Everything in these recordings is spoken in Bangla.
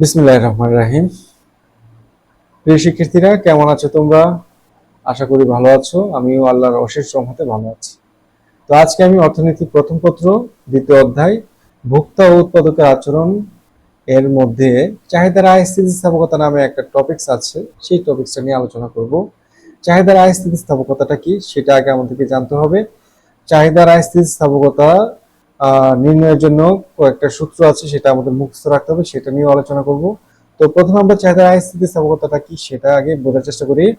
বিসমুল্লাহ রহমান রাহিম। প্রিয় শিক্ষার্থীরা, কেমন আছো তোমরা? আশা করি ভালো আছো। আমিও আল্লাহর অশেষ রহমতে ভালো আছি। তো আজকে আমি অর্থনীতি প্রথম পত্র, দ্বিতীয় অধ্যায়, ভোক্তা ও উৎপাদকের আচরণ এর মধ্যে চাহিদার আয় স্থিতিস্থাপকতা নামে একটা টপিকস আছে। সেই টপিকসটা নিয়ে আলোচনা করব। চাহিদার আয় স্থিতিস্থাপকতাটা কি? সেটা আগে আমাদেরকে জানতে হবে। চাহিদার আয় স্থিতিস্থাপকতা নির্ণয়ের জন্য কয়েকটা সূত্র আছে, সেটা আমাদের মুখস্থ রাখতে হবে, সেটা নিয়ে আলোচনা করব। তো প্রথমে আমরা চাহিদার আয় স্থিতিস্থাপকতাটা কি, সেটা আগে বোঝার চেষ্টা করি।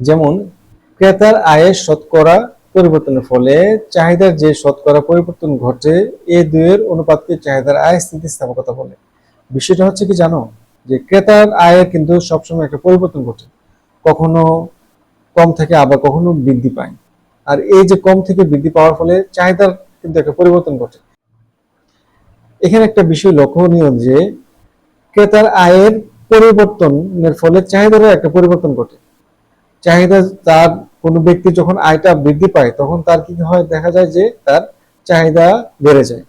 যেমন, ক্রেতার আয়ের শতকরা পরিবর্তনের ফলে চাহিদার যে শতকরা পরিবর্তন ঘটে, এ দুইয়ের অনুপাতকে চাহিদার আয় স্থিতিস্থাপকতা বলে। বিষয়টা হচ্ছে কি জানো? যে ক্রেতার আয়ের কিন্তু সবসময় একটা পরিবর্তন ঘটে। কখনো কম থেকে, আবার কখনো বৃদ্ধি পায়। আর এই যে কম থেকে বৃদ্ধি পাওয়ার ফলে চাহিদার কিন্তু একটা পরিবর্তন ঘটে। এখানে একটা বিষয় লক্ষণীয় যে, ক্রেতার আয়ের পরিবর্তনের ফলে চাহিদারও একটা পরিবর্তন ঘটে। চাহিদা তার কোনো ব্যক্তি যখন আয়টা বৃদ্ধি পায়, তখন তার কি হয়? দেখা যায় যে তার চাহিদা বেড়ে যায়।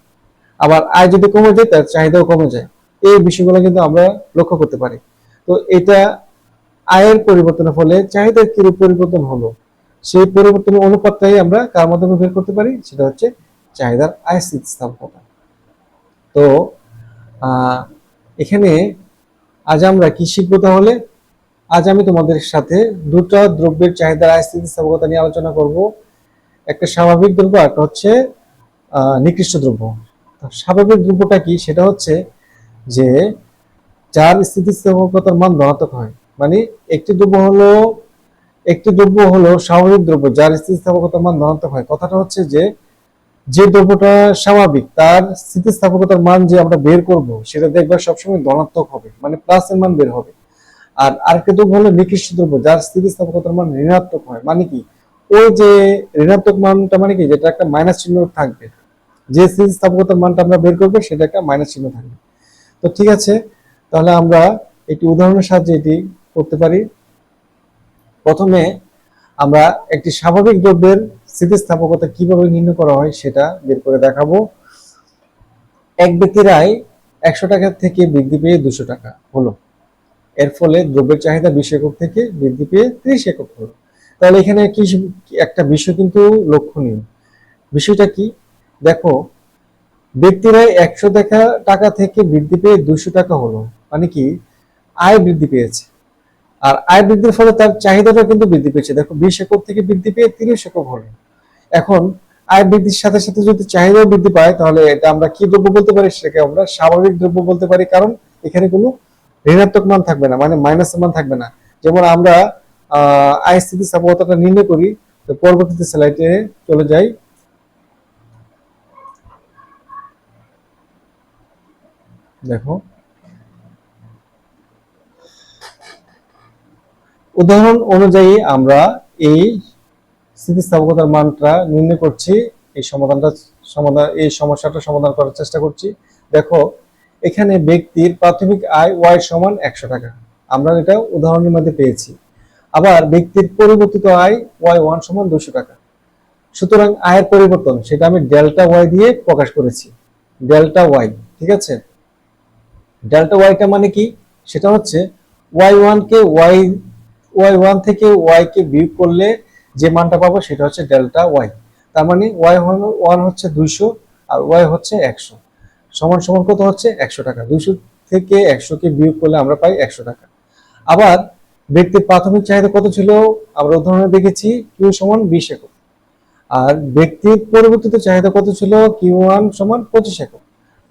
আবার আয় যদি কমে যায়, তার চাহিদাও কমে যায়। এই বিষয়গুলো কিন্তু আমরা লক্ষ্য করতে পারি। তো এটা আয়ের পরিবর্তনের ফলে চাহিদার কিরূপ পরিবর্তন হলো? সেই পরিবর্তনের অনুপাতটাই আমরা কার মাধ্যমে বের করতে পারি? সেটা হচ্ছে চাহিদার আয় স্থিতিস্থাপকতা তো এখানে আজ আমরা কি শিখব তাহলে? আজ আমি তোমাদের সাথে দুটো দ্রব্যের চাহিদার আয় স্থিতিস্থাপকতা নিয়ে আলোচনা করব। একটা স্বাভাবিক দ্রব্য একটা হচ্ছে নিকৃষ্ট দ্রব্য। স্বাভাবিক দ্রব্যটা কি? সেটা হচ্ছে যে, যার স্থিতিস্থাপকতার মান ধনাত্মক হয়। মানে একটি দ্রব্য হলো একটি দ্রব্য হলো স্বাভাবিক দ্রব্য, যার স্থিতিস্থাপকতার মান ধনাত্মক হয়। কথাটা হচ্ছে যে যে দ্রব্যটা স্বাভাবিক, তার স্থিতিস্থাপকতার মান যে আমরা বের করব, সেটা দেখবা সবসময় ধনাত্মক হবে মানে প্লাসের মান বের হবে। আর আরেকটা দ্রব্য হলো নিকৃষ্ট দ্রব্য, যার স্থিতিস্থাপকতার মান ঋণাত্মক হয় মানে কি? ওই যে ঋণাত্মক মানটা মানে কি? যেটা একটা মাইনাস চিহ্ন থাকবে। যে স্থিতিস্থাপকতার মানটা আমরা বের করব, সেটা একটা মাইনাস চিহ্ন থাকবে। তো ঠিক আছে, তাহলে আমরা একটি উদাহরণের সাহায্যে এটি করতে পারি। প্রথমে আমরা একটি স্বাভাবিক দ্রব্যের স্থিতিস্থাপকতা কীভাবে নির্ণয় করা হয় সেটা বের করে দেখাবো। এক ব্যক্তির আয় একশো টাকা থেকে বৃদ্ধি পেয়ে দুশো টাকা হলো। এর ফলে দ্রব্যের চাহিদা বিশ একক থেকে বৃদ্ধি পেয়ে ত্রিশ একক হলো। তাহলে এখানে কি একটা বিষয় কিন্তু লক্ষণীয়। বিষয়টা কি? দেখো, ব্যক্তিরা একশো টাকা থেকে বৃদ্ধি পেয়ে দুশো টাকা হলো। মানে কি? আয় বৃদ্ধি পেয়েছে। আর আয় বৃদ্ধির ফলে তার চাহিদাটা কিন্তু বৃদ্ধি পেয়েছে। দেখো, বিশ একক থেকে বৃদ্ধি পেয়ে তিরিশ একক হলো। এখন আয় বৃদ্ধির সাথে সাথে যদি চাহিদাও বৃদ্ধি পায়, তাহলে এটা আমরা কি দ্রব্য বলতে পারি? সেটাকে আমরা স্বাভাবিক দ্রব্য বলতে পারি, কারণ এখানে কোনো ঋণাত্মক মান থাকবে না মানে মাইনাস মান থাকবে না। যেমন আমরা আয় স্থিতিস্থাপকতাটা নির্ণয় করি, তো পরবর্তীতে স্লাইডে চলে যাই। দেখো উদাহরণ অনুযায়ী আমরা এই স্থিতিস্থাপকতার মানটা নির্ণয় করছি, এই সমাধানটা সমাধান, এই সমস্যাটা সমাধান করার চেষ্টা করছি। দেখো, এখানে ব্যক্তির প্রাথমিক আয় ওয়াই সমান একশো টাকা। আমরা এটা উদাহরণের মধ্যে পেয়েছি। আবার ব্যক্তির পরিবর্তিত আয় ওয়াই ওয়ান সমান দুশো টাকা। সুতরাং আয়ের পরিবর্তন, সেটা আমি ডেল্টা ওয়াই দিয়ে প্রকাশ করেছি। ডেল্টা ওয়াই, ঠিক আছে? ডেল্টা ওয়াইটা মানে কি? সেটা হচ্ছে Y one K Y Y one থেকে ওয়াই কে বিয়োগ করলে যে মানটা পাবো সেটা হচ্ছে ডেল্টা ওয়াই। তার মানে ওয়াই ওয়ান হচ্ছে দুইশো আর ওয়াই হচ্ছে একশো। সমান সমান কত হচ্ছে? একশো টাকা। দুইশো থেকে একশোকে বিয়োগ করলে আমরা পাই একশো টাকা। আবার ব্যক্তির প্রাথমিক চাহিদা কত ছিল? আমরা উদাহরণে দেখেছি কিউ সমান বিশ একক। আর ব্যক্তির পরিবর্তিত চাহিদা কত ছিল? কিউ ওয়ান সমান পঁচিশ একক।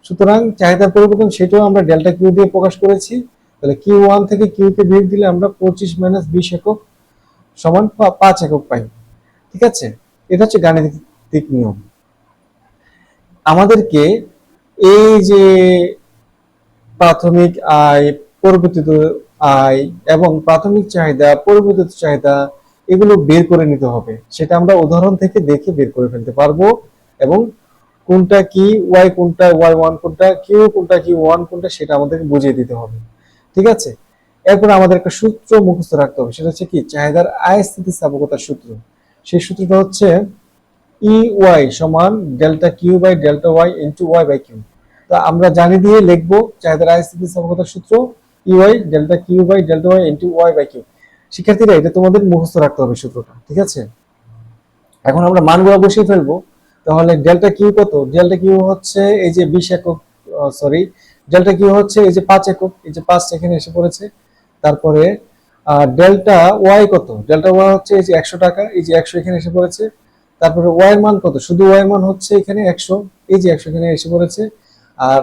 সুতরাং চাহিদার পরিবর্তন সেটাও আমরা ডেল্টা কিউ দিয়ে প্রকাশ করেছি। তাহলে কিউ ওয়ান থেকে কিউ কে বিয়োগ দিলে আমরা পঁচিশ মাইনাস বিশ একক সমান পাঁচ একক পাই। ঠিক আছে? এটা হচ্ছে গাণিতিক নিয়ম। আমাদেরকে এই যে প্রাথমিক আয়, পরিবর্তিত আয় এবং প্রাথমিক চাহিদা, পরিবর্তিত চাহিদা এগুলো বের করে নিতে হবে। সেটা আমরা উদাহরণ থেকে দেখে বের করে ফেলতে পারব এবং কোনটা কি ওয়াই কোনটা ওয়াই ওয়ান কোনটা কিউ কোনটা কি ওয়ান কোনটা সেটা আমাদেরকে বুঝিয়ে দিতে হবে। ঠিক আছে? এরপর আমাদের একটা সূত্র মুখস্থ রাখতে হবে। সেটা হচ্ছে কি? চাহিদার আয় স্থিতিস্থাপকতার সূত্র। সেই সূত্রটা হচ্ছে ই ওয়াই সমান delta Q by delta Y into Y by Q তো আমরা জানি দিয়ে লিখব চাহিদার আয় স্থিতিস্থাপকতার সূত্র UI delta Q by delta Y into Y by Q শিক্ষার্থীরা, এটা তোমাদের মুখস্থ রাখতে হবে সূত্রটা। ঠিক আছে? এখন আমরা মানগুলো বসিয়ে ফেলব। তাহলে ডেল্টা কিউ কত? ডেল্টা কিউ হচ্ছে এই যে বিশ একক সরি ডেল্টা কিউ হচ্ছে এই যে পাঁচ একক, এই যে পাঁচ এখানে এসে পড়েছে। তারপরে ডেল্টা ওয়াই কত? ডেল্টা ওয়াই হচ্ছে এই যে একশো টাকা, এই যে একশো এখানে এসে পড়েছে। তারপরে ওয়াই এর মান কত? শুধু ওয়াই এর মান হচ্ছে এখানে একশো, এই যে একশো এখানে এসে পড়েছে। আর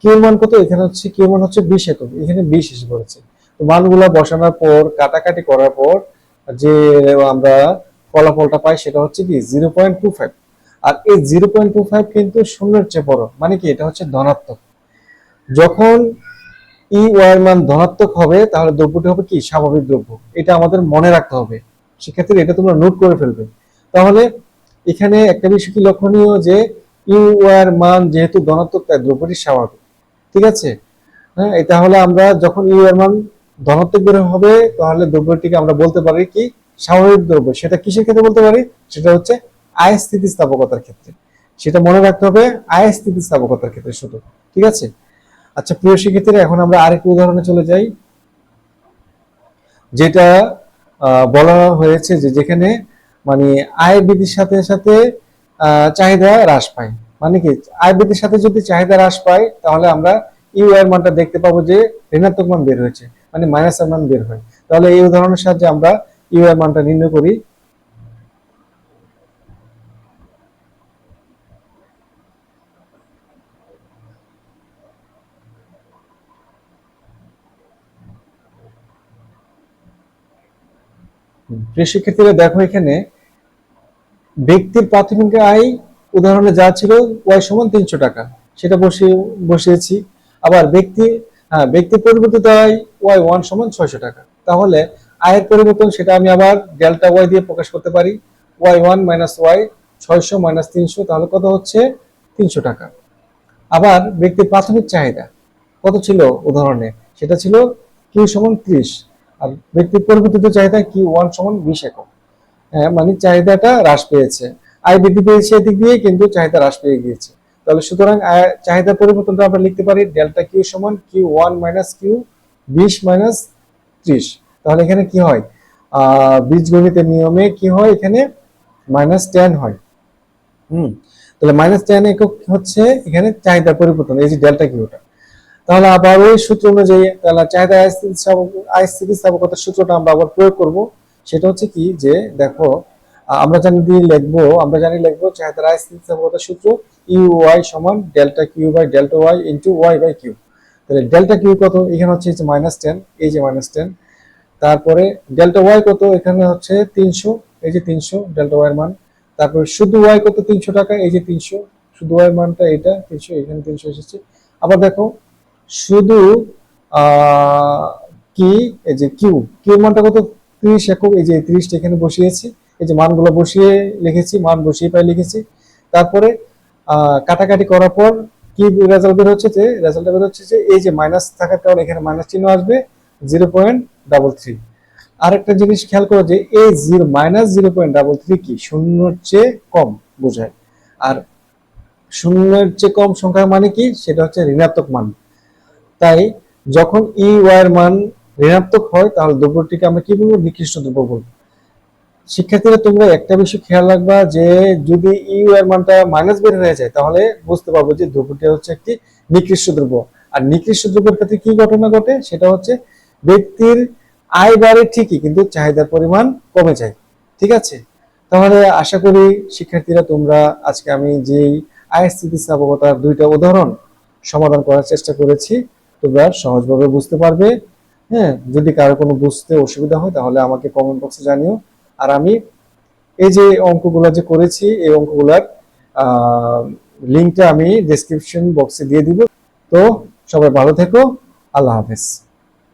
কিউ মান কত? এখানে হচ্ছে কিউ মান হচ্ছে বিশ একক, এখানে বিশ এসে পড়েছে। তো মানগুলো বসানোর পর, কাটাকাটি করার পর, যে আমরা ফলাফলটা পাই সেটা হচ্ছে কি? জিরো পয়েন্ট টু ফাইভ আর এই জিরো পয়েন্ট টু ফাইভ কিন্তু শূন্যের চেয়ে বড়। মানে কি? এটা হচ্ছে ধনাত্মক। যখন ই ওয়াই মান ধনাত্মক হবে, তাহলে দ্রব্যটি হবে কি? স্বাভাবিক দ্রব্য। এটা আমাদের মনে রাখতে হবে। সেক্ষেত্রে এটা তোমরা নোট করে ফেলবে। তাহলে এখানে একটা বিষয় কি লক্ষণীয় যে ইউ ওয়ার মান যেহেতু ধনাত্মক, তাই দ্রব্যটি স্বাভাবিক। ঠিক আছে? হ্যাঁ তাহলে আমরা যখন ইউ এর মান ধনাত্মক বের হবে, তাহলে দ্রব্যটিকে আমরা বলতে পারি কি? স্বাভাবিক দ্রব্য। সেটা কিসের ক্ষেত্রে বলতে পারি? সেটা হচ্ছে আয় স্থিতিস্থাপকতার ক্ষেত্রে। সেটা মনে রাখতে হবে আয় স্থিতিস্থাপকতার ক্ষেত্রে শুধু। ঠিক আছে? আচ্ছা প্রিয় শিক্ষার্থীরা, এখন আমরা আরেকটি উদাহরণে চলে যাই, যেটা বলা হয়েছে যে যেখানে মানে আয় বৃদ্ধির সাথে সাথে চাহিদা হ্রাস পায়। মানে কি আয় বৃদ্ধির সাথে যদি চাহিদা হ্রাস পায়, তাহলে আমরা ইউ এর মানটা দেখতে পাবো যে ঋণাত্মক মান বের হয়েছে মানে মাইনাস এর মান বের হয়। তাহলে এই উদাহরণের সাহায্যে আমরা ইউ এর মানটা নির্ণয় করি। শিক্ষার্থীরা দেখো এখানে ব্যক্তির প্রাথমিক আয় উদাহরণে যা ছিল ওয়াই সমান তিনশো টাকা, সেটা বসিয়ে, বসিয়েছি। আবার ব্যক্তি হ্যাঁ ব্যক্তি পরিবর্তিত আয় ওয়াই ওয়ান সমান ছয়শো টাকা। তাহলে আয়ের পরিবর্তন সেটা আমি আবার ডেল্টা ওয়াই দিয়ে প্রকাশ করতে পারি। ওয়াই ওয়ান মাইনাস ওয়াই ছয়শো মাইনাস তিনশো, তাহলে কত হচ্ছে? তিনশো টাকা। আবার ব্যক্তির প্রাথমিক চাহিদা কত ছিল উদাহরণে? সেটা ছিল কিউ সমান ত্রিশ। আর ব্যক্তির পরিবর্তিত চাহিদা কিউ ওয়ান সমান বিশ একক? হ্যাঁ মানে চাহিদাটা হ্রাস পেয়েছে। আয় বৃদ্ধি পেয়েছে এদিক দিয়ে, কিন্তু চাহিদা হ্রাস পেয়ে গিয়েছে। তাহলে সুতরাং চাহিদার পরিবর্তনটা আমরা লিখতে পারি ডেল্টা কিউ সমান কিউ ওয়ান মাইনাস কিউ বিশ মাইনাস ত্রিশ। তাহলে এখানে কি হয়? বীজগণিতের নিয়মে কি হয়? এখানে মাইনাস টেন হয়। হুম, তাহলে মাইনাস টেন একক হচ্ছে এখানে চাহিদা পরিবর্তন, এই যে ডেল্টা কিউটা তাহলে আবার ওই সূত্র অনুযায়ী, তাহলে চাহিদা আয় স্থিতিস্থাপক- আয় স্থিতিস্থাপকতার সূত্রটা আমরা আবার প্রয়োগ করব। সেটা হচ্ছে কি যে, দেখো আমরা জানি দিয়ে লিখব, আমরা জানি লিখব চাহিদার আয় স্থিতিস্থাপকতার সূত্র ইউ ওয়াই সমান delta Q by delta Y into Y by Q তাহলে ডেল্টা কিউ কত? এখানে হচ্ছে মাইনাস টেন এই যে মাইনাস টেন তারপরে ডেল্টা ওয়াই কত? এখানে হচ্ছে তিনশো, এই যে তিনশো, ডেল্টা ওয়াই এর মান। তারপরে শুধু ওয়াই কত? তিনশো টাকা, এই যে তিনশো। শুধু ওয়াই মানটা এটা তিনশো, এখানে তিনশো এসেছে। আবার দেখো শুধু কি, এই যে কিউ কিউ মানটা কত? ত্রিশ একক, এই যে ত্রিশটা এখানে বসিয়েছি, এই যে মানগুলো বসিয়ে লিখেছি, মান বসিয়ে পাই লিখেছি। তারপরে কাটাকাটি করার পর কি রেজাল্ট বের হচ্ছে যে রেজাল্ট বের হচ্ছে যে, এই যে মাইনাস থাকার কারণে এখানে মাইনাস চিহ্ন আসবে জিরো পয়েন্ট ডাবল থ্রি আরেকটা জিনিস খেয়াল করো যে, এই zero minus zero point double three কি? শূন্যর চেয়ে কম বোঝায়। আর শূন্যের চেয়ে কম সংখ্যা মানে কি? সেটা হচ্ছে ঋণাত্মক মান। তাই যখন ই ওয়ার মান ঋণাত্মক হয়, তাহলে দ্রব্যটিকে আমরা কি বলব? নিকৃষ্ট দ্রব্য বলব। শিক্ষার্থীরা, তোমরা একটা বিষয় খেয়াল রাখবা যে, যদি ইউ এর মানটা মাইনাস বের হয়ে যায়, তাহলে বুঝতে পারব যে দ্রব্যটি হচ্ছে একটি নিকৃষ্ট দ্রব্য। আর নিকৃষ্ট দ্রব্যের ক্ষেত্রে কি ঘটনা ঘটে? সেটা হচ্ছে ব্যক্তির আয় বাড়ে ঠিকই, কিন্তু চাহিদার পরিমাণ কমে যায়। ঠিক আছে? তাহলে আশা করি শিক্ষার্থীরা, তোমরা আজকে আমি যেই আয় স্থিতিস্থাপকতার দুইটা উদাহরণ সমাধান করার চেষ্টা করেছি তোমরা সহজভাবে বুঝতে পারবে। হ্যাঁ যদি কারও কোনো বুঝতে অসুবিধা হয়, তাহলে আমাকে কমেন্ট বক্সে জানিও। আর আমি এই যে অঙ্কগুলো যে করেছি, এই অঙ্কগুলোর লিঙ্কটা আমি ডেসক্রিপশন বক্সে দিয়ে দিব। তো সবাই ভালো থেকো। আল্লাহ হাফেজ।